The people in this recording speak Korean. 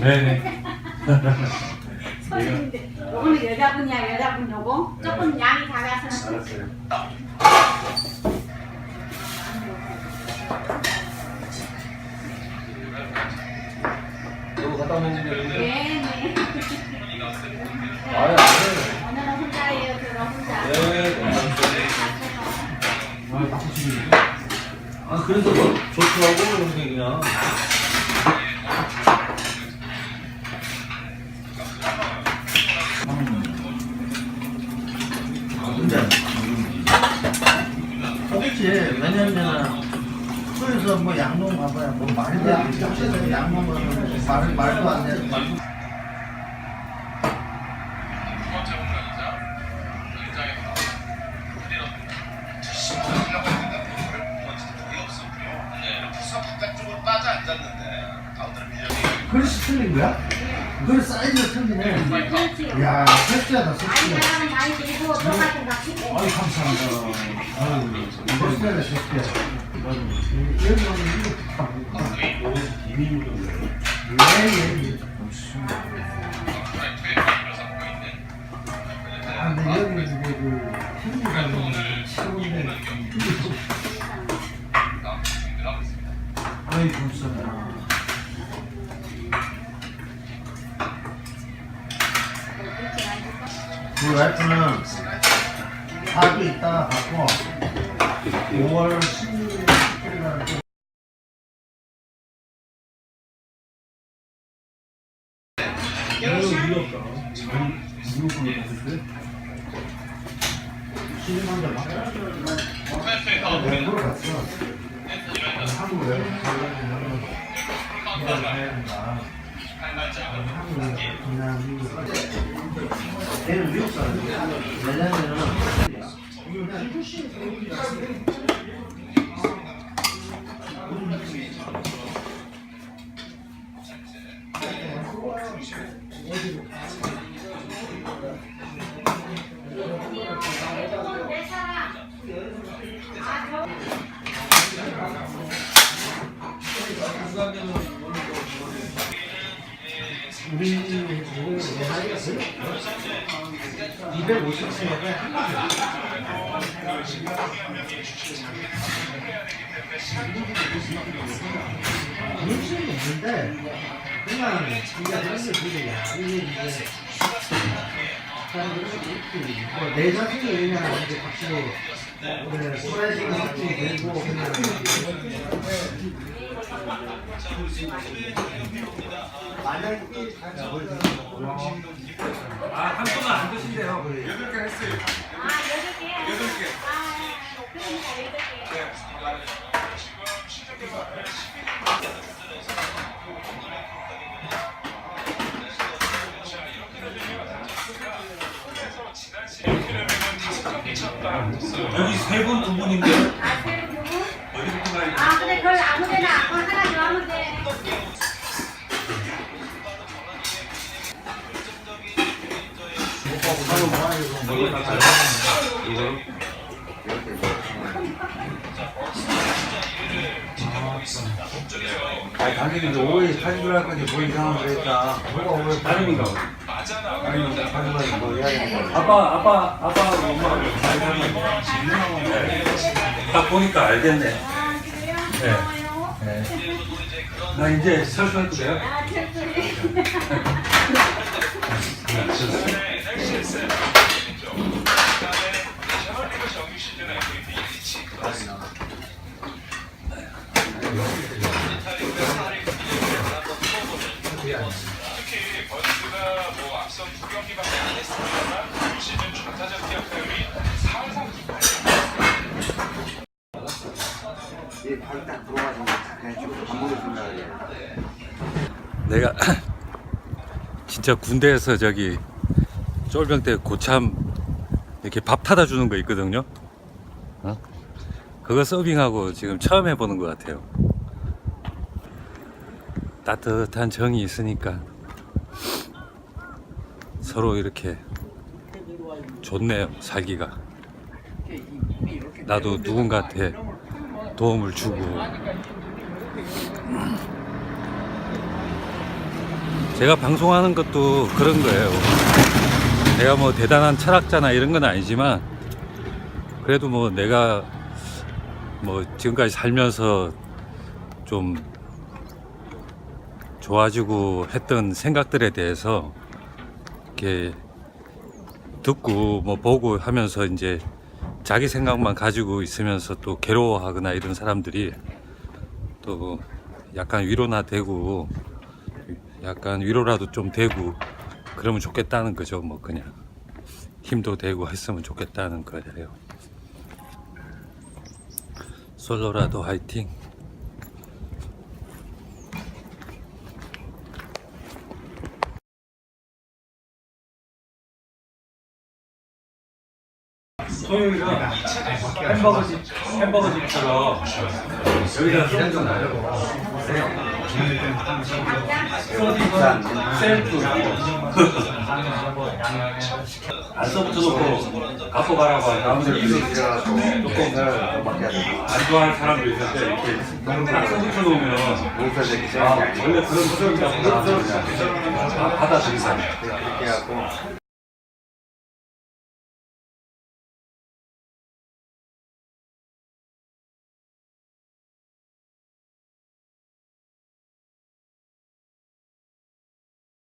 네네. 손님인데 요거는 여자분이야 여자분 요거 조금 양이 작아서 알았어요. 이거 갖다 놓으면 되는데. 네네 안 오늘은 혼자예요 저는 혼자 돼. 네, 아, 바꾸시기. 아, 그래서 뭐, 좋더라고, 그런 게 혹시 왜냐면은 소에서 뭐 양놈 가봐야 뭐 말이 돼 혹시 양놈 가면 말 말도 안 돼. 바 거야? 그릇 사이즈가 틀리네. 야 섹시하다 섹시해. 사람은 많이 들고 똑같은 거 치고 아이 감사합니다. 아유 섹시하다 섹시해. 여기 오면 이거 다 먹고. 예예. 아 근데 여기 이제 그 힘들다는 치료인데. 아이 감사합니다. 우리 와이프는 밥이 있다가 갖고 5월 16일에 날. 시즌한테 막 내가 물어봤어. 한국에 이걸 해야 된다. 걔는 미국 사람이야. 왜냐면은 우리 우리 내 나이가 그래? 250세가 한국이야. 문제는 있는데 그냥 이게 하는 게 그게 야 이게 이제 이렇게 뭐내 자신이 왜냐하면 이제 확실히 그래 스트레스가 확실히 되고 그냥 만약에 아, 한 번은 안 드신대요. 아 여덟 개? 여덟 개 아 그러니까 여덟 개. 여기 세 분, 두 분인데. 아 세 분 아 근데 그걸 아무데나 그거 하나 더 하면 돼 아니 당연히 이제 뭐 이상한 거 했다. 뭐가 오늘 다름인가? 아니 사진관이 뭐 해야 되는 거. 아빠, 아빠, 아빠, 엄마. 딱 보니까 알겠네. 아 그래요? 네. 고마워요 네. 나 이제 설수해도 돼요? 아 철저히 이발딱 들어가서 그냥 쭉 반복을 생각을 해. 내가 진짜 군대에서 저기 쫄병 때 고참 이렇게 밥 타다 주는 거 있거든요. 어? 그거 서빙하고 지금 처음 해보는 것 같아요. 따뜻한 정이 있으니까 서로 이렇게 좋네요, 살기가. 나도 누군가한테 도움을 주고 제가 방송하는 것도 그런 거예요. 내가 뭐 대단한 철학자나 이런 건 아니지만 그래도 뭐 내가 뭐 지금까지 살면서 좀 좋아지고 했던 생각들에 대해서 이렇게 듣고 뭐 보고 하면서 이제 자기 생각만 가지고 있으면서 또 괴로워하거나 이런 사람들이 또 약간 위로나 되고 약간 위로라도 좀 되고 그러면 좋겠다는 거죠 뭐 그냥. 힘도 되고 했으면 좋겠다는 거예요. 솔로라도 화이팅 토요일은 햄버거 집 햄버거 집처럼 여기다 소주 나요. 셀프 안 써붙여 놓고 갖고 가라고 하는데 이거 들어가서 조금 돼. 안 좋아하는 사람도 있는데 이렇게 딱 써붙여 놓으면 아 원래 그런 소리라고 다 받아들이잖아요. 이렇게 하고